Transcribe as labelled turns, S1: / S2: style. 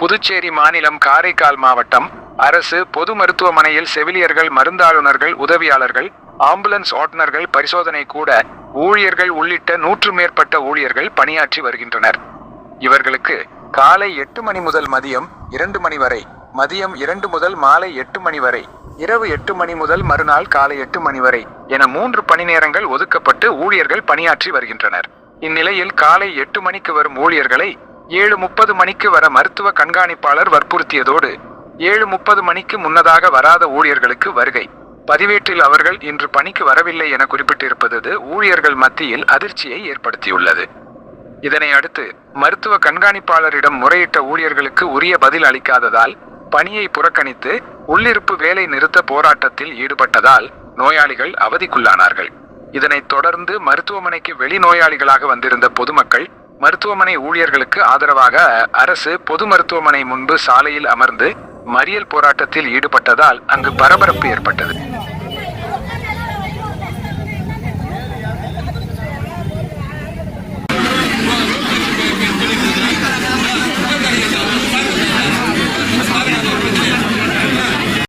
S1: புதுச்சேரி மாநிலம் காரைக்கால் மாவட்டம் அரசு பொது மருத்துவமனையில் செவிலியர்கள் மருந்தாளுநர்கள் உதவியாளர்கள் ஆம்புலன்ஸ் ஓட்டுநர்கள் பரிசோதனை கூட ஊழியர்கள் உள்ளிட்ட நூற்று மேற்பட்ட ஊழியர்கள் பணியாற்றி வருகின்றனர். இவர்களுக்கு காலை எட்டு மணி முதல் மதியம் இரண்டு மணி வரை மதியம் இரண்டு முதல் மாலை எட்டு மணி வரை இரவு எட்டு மணி முதல் மறுநாள் காலை எட்டு மணி வரை என மூன்று பணி நேரங்கள் ஒதுக்கப்பட்டு ஊழியர்கள் பணியாற்றி வருகின்றனர். இந்நிலையில் காலை எட்டு மணிக்கு வரும் ஊழியர்களை ஏழு முப்பது மணிக்கு வர மருத்துவ கண்காணிப்பாளர் வற்புறுத்தியதோடு ஏழு முப்பது மணிக்கு முன்னதாக வராத ஊழியர்களுக்கு வருகை. பதிவேட்டில் அவர்கள் இன்று பணிக்கு வரவில்லை என குறிப்பிட்டிருப்பது ஊழியர்கள் மத்தியில் அதிர்ச்சியை ஏற்படுத்தியுள்ளது. இதனை அடுத்து மருத்துவ கண்காணிப்பாளரிடம் முறையிட்ட ஊழியர்களுக்கு உரிய பதில் அளிக்காததால் பணியை புறக்கணித்து உள்ளிருப்பு வேலை நிறுத்த போராட்டத்தில் ஈடுபட்டதால் நோயாளிகள் அவதிக்குள்ளானார்கள். இதனைத் தொடர்ந்து மருத்துவமனைக்கு வெளிநோயாளிகளாக வந்திருந்த பொதுமக்கள் மருத்துவமனை ஊழியர்களுக்கு ஆதரவாக அரசு பொது மருத்துவமனை முன்பு சாலையில் அமர்ந்து மறியல் போராட்டத்தில் ஈடுபட்டதால் அங்கு பரபரப்பு ஏற்பட்டது.